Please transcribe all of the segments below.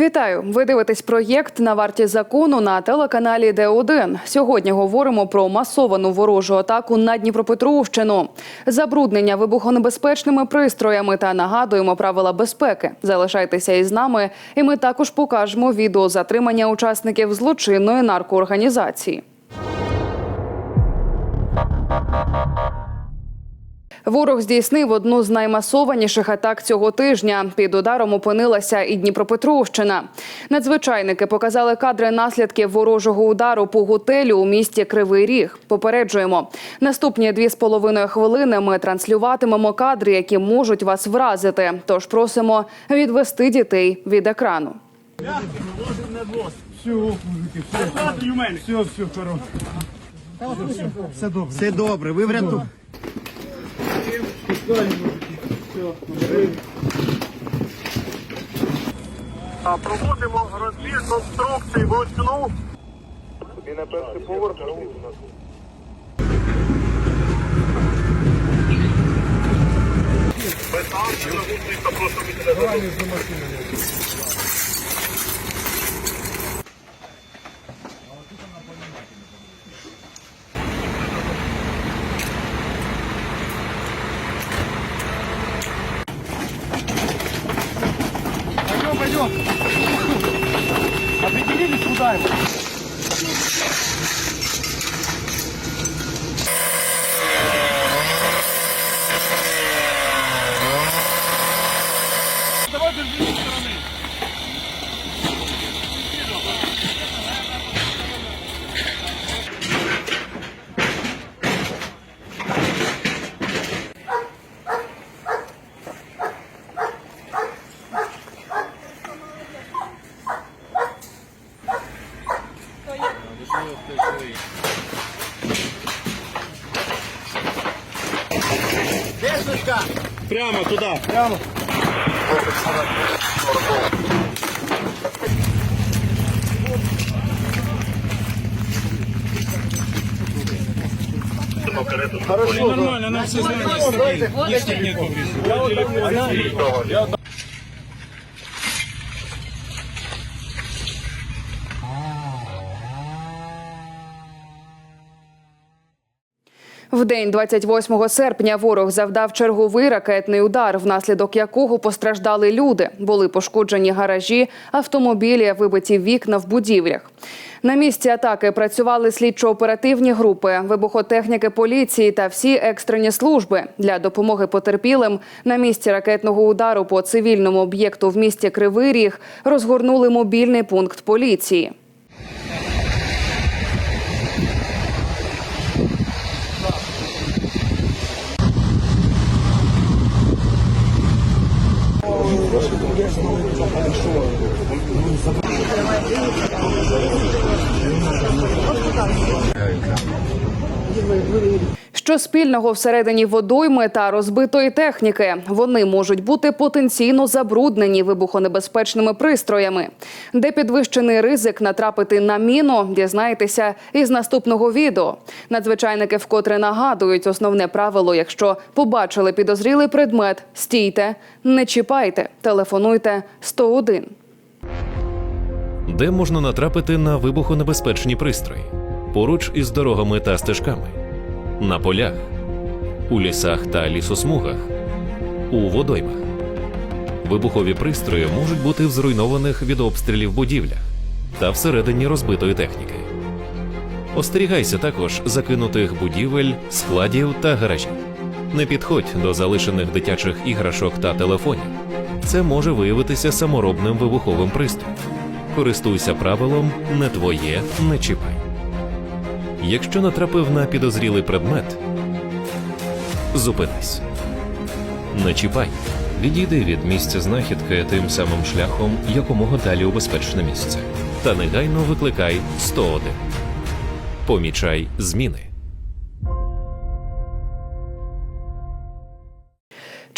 Вітаю! Ви дивитесь проєкт на варті закону на телеканалі Д1. Сьогодні говоримо про масовану ворожу атаку на Дніпропетровщину, забруднення вибухонебезпечними пристроями та нагадуємо правила безпеки. Залишайтеся із нами, і ми також покажемо відео затримання учасників злочинної наркоорганізації. Ворог здійснив одну з наймасованіших атак цього тижня. Під ударом опинилася і Дніпропетровщина. Надзвичайники показали кадри наслідків ворожого удару по готелю у місті Кривий Ріг. Попереджуємо, наступні дві з половиною хвилини ми транслюватимемо кадри, які можуть вас вразити. Тож просимо відвести дітей від екрану. Все, мужики, все, все, все, хорошо. Все добре. Все добре, ви вряту. А, Проводимо розбір конструкцій вручну. І на перший поверх. Без на вулицях просто відійде. Прямо туда. Прямо. Стороны. Прямо туди. Прямо. Нормально, Она все знает. В день 28 серпня ворог завдав черговий ракетний удар, внаслідок якого постраждали люди. Були пошкоджені гаражі, автомобілі, вибиті вікна в будівлях. На місці атаки працювали слідчо-оперативні групи, вибухотехніки поліції та всі екстрені служби. Для допомоги потерпілим на місці ракетного удару по цивільному об'єкту в місті Кривий Ріг розгорнули мобільний пункт поліції. Дякую. Що спільного всередині водойми та розбитої техніки? Вони можуть бути потенційно забруднені вибухонебезпечними пристроями. Де підвищений ризик натрапити на міну, дізнаєтеся із наступного відео. Надзвичайники вкотре нагадують основне правило: якщо побачили підозрілий предмет, стійте, не чіпайте, телефонуйте 101. де можна натрапити на вибухонебезпечні пристрої поруч із дорогами та стежками, на полях, у лісах та лісосмугах, у водоймах. Вибухові пристрої можуть бути в зруйнованих від обстрілів будівлях та всередині розбитої техніки. Остерігайся також закинутих будівель, складів та гаражів. Не підходь до залишених дитячих іграшок та телефонів. Це може виявитися саморобним вибуховим пристроєм. Користуйся правилом не твоє, не чіпай. Якщо натрапив на підозрілий предмет, зупинись. Не чіпай. Відійди від місця знахідки тим самим шляхом якомога далі у безпечне місце. Та негайно викликай 101. Помічай зміни.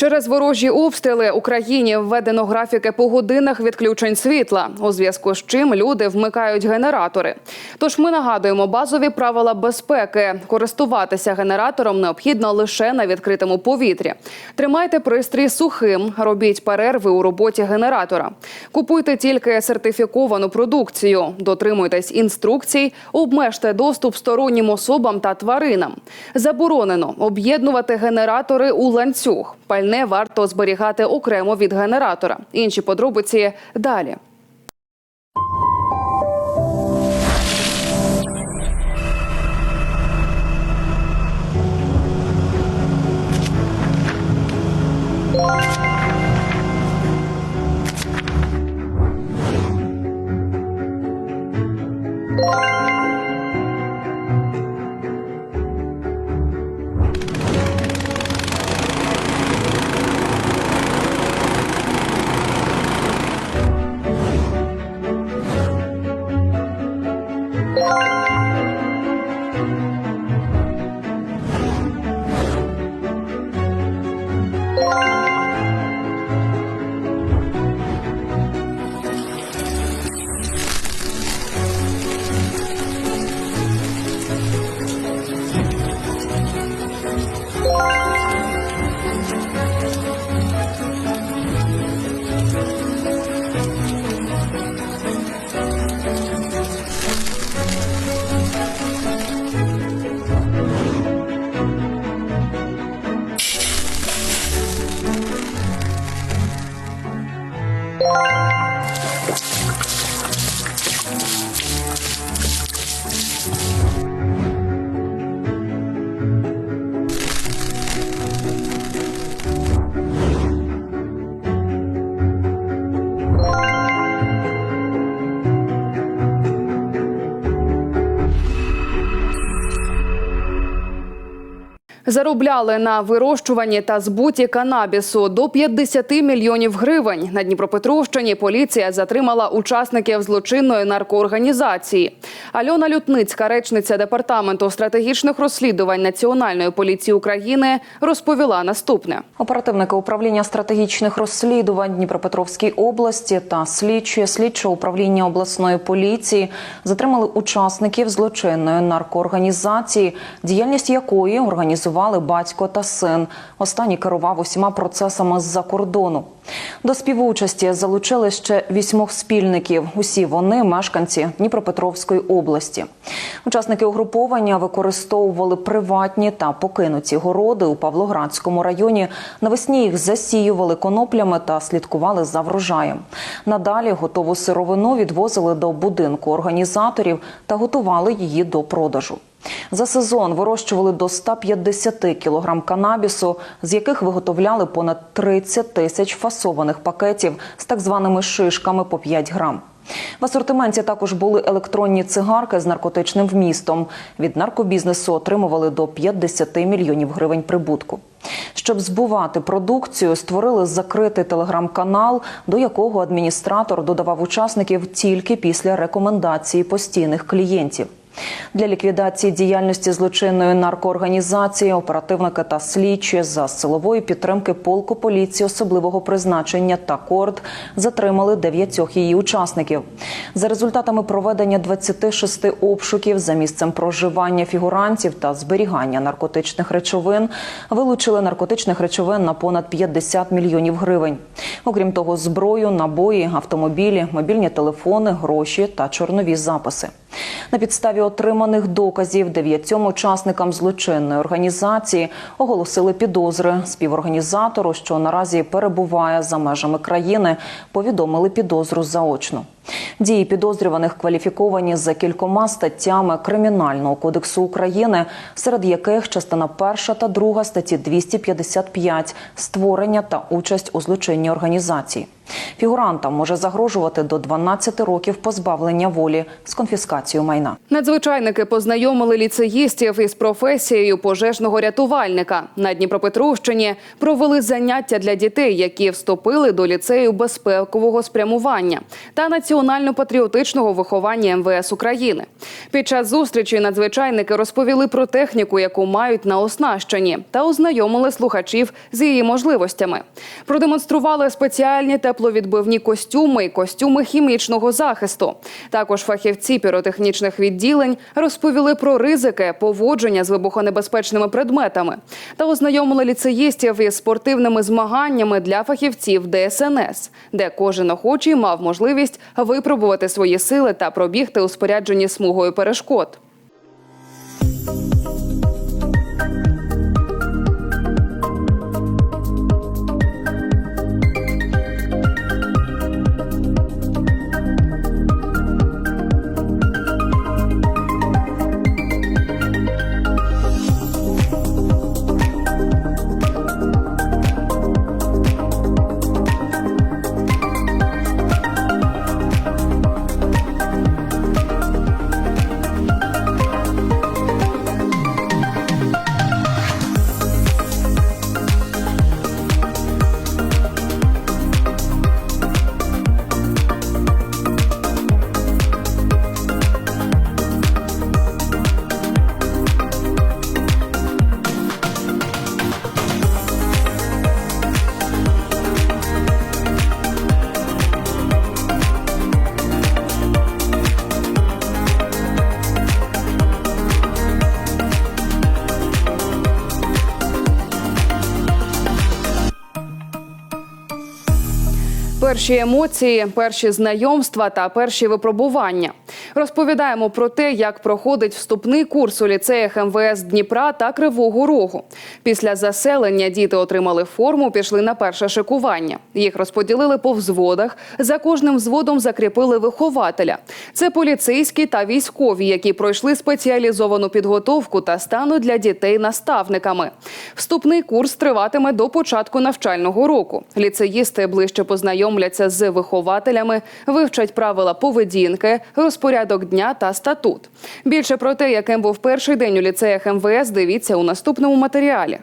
Через ворожі обстріли Україні введено графіки по годинах відключень світла, у зв'язку з чим люди вмикають генератори. Тож ми нагадуємо базові правила безпеки. Користуватися генератором необхідно лише на відкритому повітрі. Тримайте пристрій сухим, робіть перерви у роботі генератора. Купуйте тільки сертифіковану продукцію, дотримуйтесь інструкцій, обмежте доступ стороннім особам та тваринам. Заборонено об'єднувати генератори у ланцюг. Пальне варто зберігати окремо від генератора. Інші подробиці далі. Música Заробляли на вирощуванні та збуті канабісу до 50 мільйонів гривень. На Дніпропетровщині поліція затримала учасників злочинної наркоорганізації. Альона Лютницька, речниця департаменту стратегічних розслідувань Національної поліції України, розповіла наступне. Оперативники управління стратегічних розслідувань Дніпропетровській області та слідчі слідчого управління обласної поліції затримали учасників злочинної наркоорганізації, діяльність якої організували батько та син. Останній керував усіма процесами з-за кордону. До співучасті залучили ще вісьмох спільників. Усі вони мешканці Дніпропетровської області. Учасники угруповання використовували приватні та покинуті городи у Павлоградському районі. Навесні їх засіювали коноплями та слідкували за врожаєм. Надалі готову сировину відвозили до будинку організаторів та готували її до продажу. За сезон вирощували до 150 кілограм канабісу, з яких виготовляли понад 30 тисяч фасованих пакетів з так званими шишками по 5 грам. В асортименті також були електронні цигарки з наркотичним вмістом. Від наркобізнесу отримували до 50 мільйонів гривень прибутку. Щоб збувати продукцію, створили закритий телеграм-канал, до якого адміністратор додавав учасників тільки після рекомендації постійних клієнтів. Для ліквідації діяльності злочинної наркоорганізації оперативники та слідчі за силової підтримки полку поліції особливого призначення та корд затримали дев'ятьох її учасників. За результатами проведення 26 обшуків за місцем проживання фігурантів та зберігання наркотичних речовин вилучили наркотичних речовин на понад 50 мільйонів гривень. Окрім того, зброю, набої, автомобілі, мобільні телефони, гроші та чорнові записи. На підставі отриманих доказів дев'ятьом учасникам злочинної організації оголосили підозри. Співорганізатору, що наразі перебуває за межами країни, повідомили підозру заочно. Дії підозрюваних кваліфіковані за кількома статтями Кримінального кодексу України, серед яких частина перша та друга статті 255 створення та участь у злочинній організації. Фігурантам може загрожувати до 12 років позбавлення волі з конфіскацією майна. Надзвичайники познайомили ліцеїстів із професією пожежного рятувальника. На Дніпропетровщині провели заняття для дітей, які вступили до ліцею безпекового спрямування та національно-патріотичного виховання МВС України. Під час зустрічі надзвичайники розповіли про техніку, яку мають на оснащенні, та ознайомили слухачів з її можливостями. Продемонстрували спеціальні тепловідбивні костюми і костюми хімічного захисту. Також фахівці піротехнічних відділень розповіли про ризики поводження з вибухонебезпечними предметами та ознайомили ліцеїстів із спортивними змаганнями для фахівців ДСНС, де кожен охочий мав можливість випробувати свої сили та пробігти у спорядженні смугою перешкод. Перші емоції, перші знайомства та перші випробування. Розповідаємо про те, як проходить вступний курс у ліцеях МВС Дніпра та Кривого Рогу. Після заселення діти отримали форму, пішли на перше шикування. Їх розподілили по взводах. За кожним взводом закріпили вихователя. Це поліцейські та військові, які пройшли спеціалізовану підготовку та стануть для дітей наставниками. Вступний курс триватиме до початку навчального року. Ліцеїсти ближче познайомляться з вихователями, вивчать правила поведінки, розпорядок дня та статут. Більше про те, яким був перший день у ліцеях МВС, дивіться у наступному матеріалі.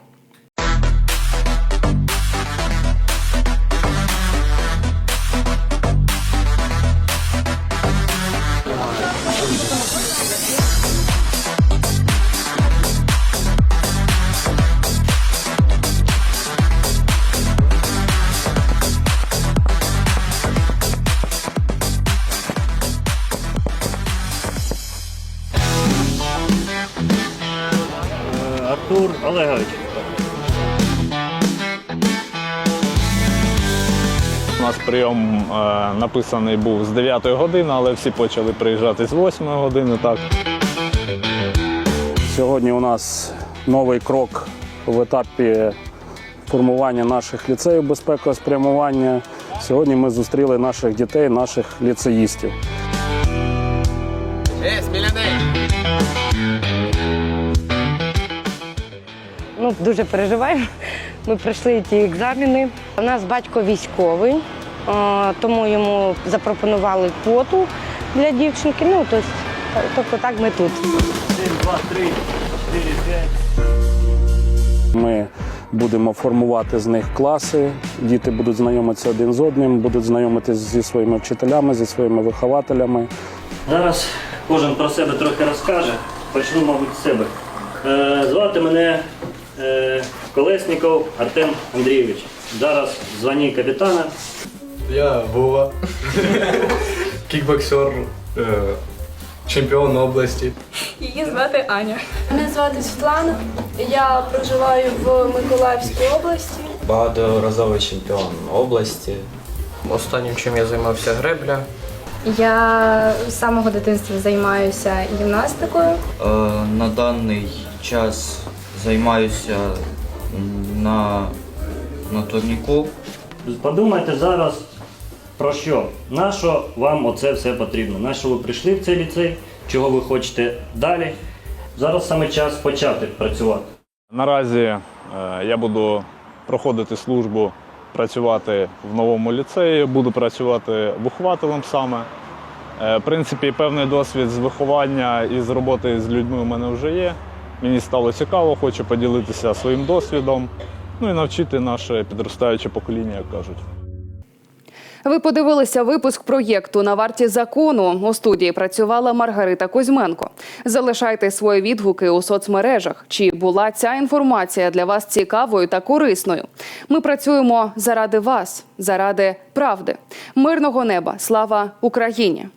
Написаний був з 9 години, але всі почали приїжджати з 8 години. Так. Сьогодні у нас новий крок в етапі формування наших ліцеїв безпекового спрямування. Сьогодні ми зустріли наших дітей, наших ліцеїстів. Ну, дуже переживаємо. Ми пройшли ті екзамени. У нас батько військовий, тому йому запропонували квоту для дівчинки. Ну, тобто, тобто так ми тут. 1, 2, 3, 4, 5. Ми будемо формувати з них класи. Діти будуть знайомитися один з одним, будуть знайомитися зі своїми вчителями, зі своїми вихователями. Зараз кожен про себе трохи розкаже. Почну, мабуть, з себе. Е, звати мене е, Колесніков Артем Андрійович. Зараз в званні капітана. Я Вова, кікбоксер, е, чемпіон області. Її звати Аня. Мене звати Світлана. Я проживаю в Миколаївській області. Багаторазовий чемпіон області. Останнім чим я займався гребля. Я з самого дитинства займаюся гімнастикою. Е, На даний час займаюся на, на турніку. Подумайте зараз про що? На що вам оце все потрібно? На що ви прийшли в цей ліцей? Чого ви хочете далі? Зараз саме час почати працювати. Наразі е, я буду проходити службу працювати в новому ліцеї, буду працювати вихователем саме. Е, В принципі, певний досвід з виховання і з роботи з людьми у мене вже є. Мені стало цікаво, хочу поділитися своїм досвідом, ну і навчити наше підростаюче покоління, як кажуть. Ви подивилися випуск проєкту на варті закону. У студії працювала Маргарита Кузьменко. Залишайте свої відгуки у соцмережах. Чи була ця інформація для вас цікавою та корисною? Ми працюємо заради вас, заради правди, мирного неба. Слава Україні!